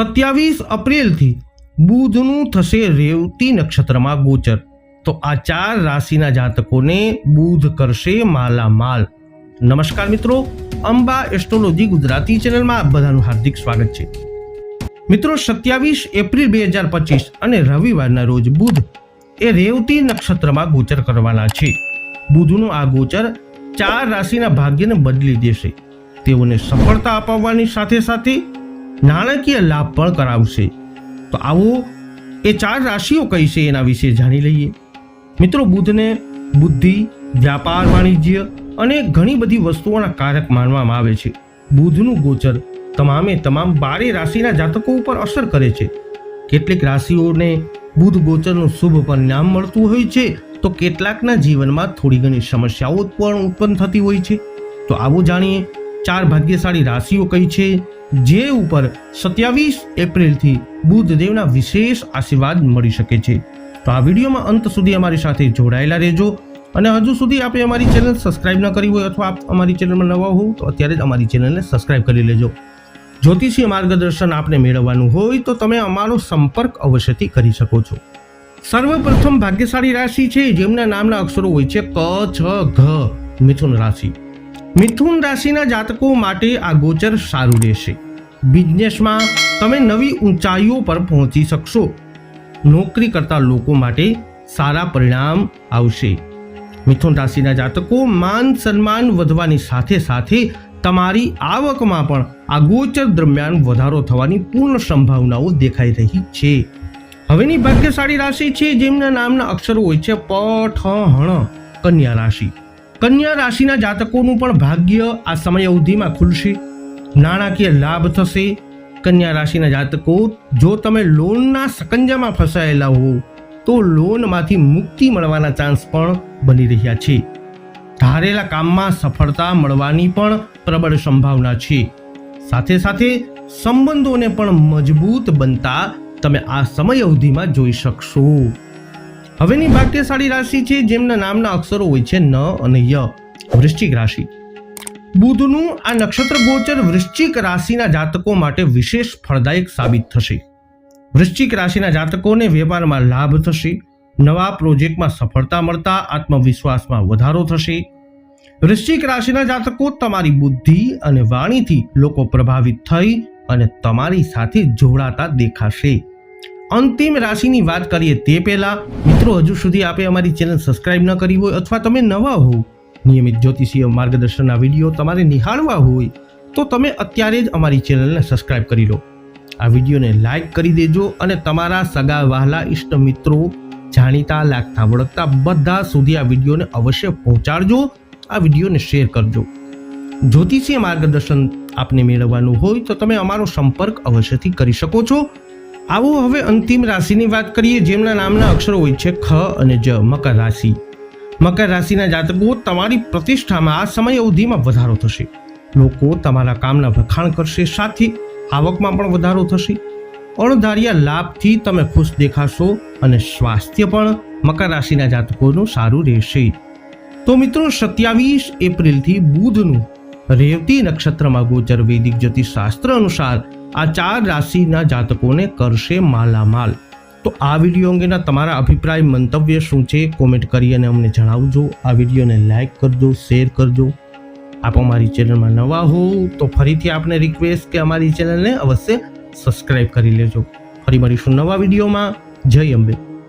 સત્યાવીસ એપ્રિલથી બુધનું થશે રેવતી નક્ષત્રમાં ગોચર. તો આ ચાર રાશિના જાતકોને બુધ કરશે માલામાલ. નમસ્કાર મિત્રો, અંબા એસ્ટ્રોલોજી ગુજરાતી ચેનલમાં બધાનું હાર્દિક સ્વાગત છે. મિત્રો, સત્યાવીસ એપ્રિલ બે હજાર પચીસ અને રવિવારના રોજ બુધ એ રેવતી નક્ષત્રમાં ગોચર કરવાના છે. બુધનું આ ગોચર ચાર રાશિના ભાગ્યને બદલી દેશે. તેઓને સફળતા અપાવવાની સાથે સાથે નાણાકીય લાભ પણ કરાવશે. તો આવો એ ચાર રાશિઓ કઈ છે એના વિશે જાણી લઈએ. મિત્રો, બુધને બુદ્ધિ, વ્યાપાર, વાણિજ્ય અને ઘણી બધી વસ્તુઓના કારક માનવામાં આવે છે. બુધનું ગોચર તમામે તમામ બારે રાશિના જાતકો ઉપર અસર કરે છે. કેટલીક રાશિઓને બુધ ગોચરનું શુભ પરિણામ મળતું હોય છે, તો કેટલાકના જીવનમાં થોડી ઘણી સમસ્યાઓ પણ ઉત્પન્ન થતી હોય છે. તો આવું જાણીએ, ચાર ભાગ્યશાળી રાશિઓ કઈ છે? જે ઉપર સત્યાવીસ એપ્રિલથી બુધદેવના વિશેષ આશીર્વાદ મળી શકે છે. તો આ વિડીયોમાં અંત સુધી અમારી સાથે જોડાયેલા રહેજો અને હજુ સુધી આપણે અમારી ચેનલ સબસ્ક્રાઇબ ન કરી હોય અથવા આપ અમારી ચેનલમાં નવા હો, તો અત્યારે જ અમારી ચેનલને સબસ્ક્રાઇબ કરી લેજો. જ્યોતિષીય માર્ગદર્શન આપને મેળવવાનું હોય તો તમે અમારો સંપર્ક અવશ્યથી કરી શકો છો. સર્વપ્રથમ ભાગ્યશાળી રાશિ છે, જેમના નામના અક્ષરો હોય છે ક, છ, ઘ, મિથુન રાશિ. મિથુન રાશિના જાતકો માટે આ ગોચર સારું રહેશે. બિઝનેસમાં તમે નવી ઊંચાઈઓ પર પહોંચી શકશો. નોકરી કરતા લોકો માટે સારા પરિણામ આવશે. મિથુન રાશિના જાતકો માન સન્માન વધવાની સાથે સાથે તમારી આવકમાં પણ આ ગોચર દરમિયાન વધારો થવાની પૂર્ણ સંભાવનાઓ દેખાઈ રહી છે. હવેની ભાગ્યશાળી રાશિ છે જેમના નામના અક્ષરો હોય છે પ, ઠ, હણ, કન્યા રાશિ. કન્યા રાશિના જાતકોનું પણ ભાગ્ય આ સમય અવધિમાં ખુલશે. નાણાકીય લાભ થશે. કન્યા રાશિના જાતકો, જો તમે લોનના સકંજામાં ફસાયેલા હો, તો લોનમાંથી મુક્તિ મળવાના ચાન્સ પણ બની રહ્યા છે. ધારેલા કામમાં સફળતા મળવાની પણ પ્રબળ સંભાવના છે. સાથે સાથે સંબંધોને પણ મજબૂત બનતા તમે આ સમય અવધિમાં જોઈ શકશો. હવેની ભાગ્યશાળી રાશિ છે, જેમના નામના અક્ષરો હોય છે ન અને ય, વૃશ્ચિક રાશિ. બુધનું આ નક્ષત્ર ગોચર વૃશ્ચિક રાશિના જાતકો માટે વિશેષ ફળદાયક સાબિત થશે. વૃશ્ચિક રાશિના જાતકોને વેપારમાં લાભ થશે, નવા પ્રોજેક્ટમાં સફળતા મળતા આત્મવિશ્વાસમાં વધારો થશે. વૃશ્ચિક રાશિના જાતકો તમારી બુદ્ધિ અને વાણીથી લોકો પ્રભાવિત થઈ અને તમારી સાથે જોડાતા દેખાશે. અંતિમ રાશિની વાત કરીએ તે પહેલાં, મિત્રો, હજુ સુધી આપે અમારી ચેનલ સબસ્ક્રાઇબ ન કરી હોય અથવા તમે નવા હો નિયમિત જ્યોતિષીય માર્ગદર્શનના વીડિયો તમારે નિહાળવા હોય, તો તમે અત્યારે જ અમારી ચેનલને સબસ્ક્રાઇબ કરી લો. આ વિડીયોને લાઈક કરી દેજો અને તમારા સગા વહાલા ઇષ્ટ મિત્રો જાણીતા, લાગતા, વળગતા બધા સુધી આ વિડીયોને અવશ્ય પહોંચાડજો, આ વિડીયોને શેર કરજો. જ્યોતિષીય માર્ગદર્શન આપને મેળવવાનું હોય તો તમે અમારો સંપર્ક અવશ્યથી કરી શકો છો. આવો હવે અંતિમ રાશિની વાત કરીએ, જેમના નામના અક્ષરો હોય છે ખ અને જ, મકર રાશિ. મકર રાશિના જાતકો તમારી પ્રતિષ્ઠામાં આ સમય અવધિમાં વધારો થશે. લોકો તમારા કામના વખાણ કરશે, સાથે આવકમાં પણ વધારો થશે. અણધાર્યા લાભથી તમે ખુશ દેખાશો અને સ્વાસ્થ્ય પણ મકર રાશિના જાતકોનું સારું રહેશે. તો મિત્રો, સત્યાવીસ એપ્રિલથી બુધનું રેવતી નક્ષત્રમાં ગોચર વૈદિક જ્યોતિષ શાસ્ત્ર અનુસાર આ ચાર રાશિના જાતકોને કરશે માલામાલ. તો આ વીડિયો અંગેના તમારા અભિપ્રાય, મંતવ્ય શું છે? કોમેન્ટ કરી અને અમને જણાવજો. આ વિડીયોને લાઇક કરજો, શેર કરજો. આપ અમારી ચેનલમાં નવા હો તો ફરીથી આપને રિક્વેસ્ટ કે અમારી ચેનલને અવશ્ય સબસ્ક્રાઇબ કરી લેજો. ફરી મળીશું નવા વિડીયોમાં. જય અંબે.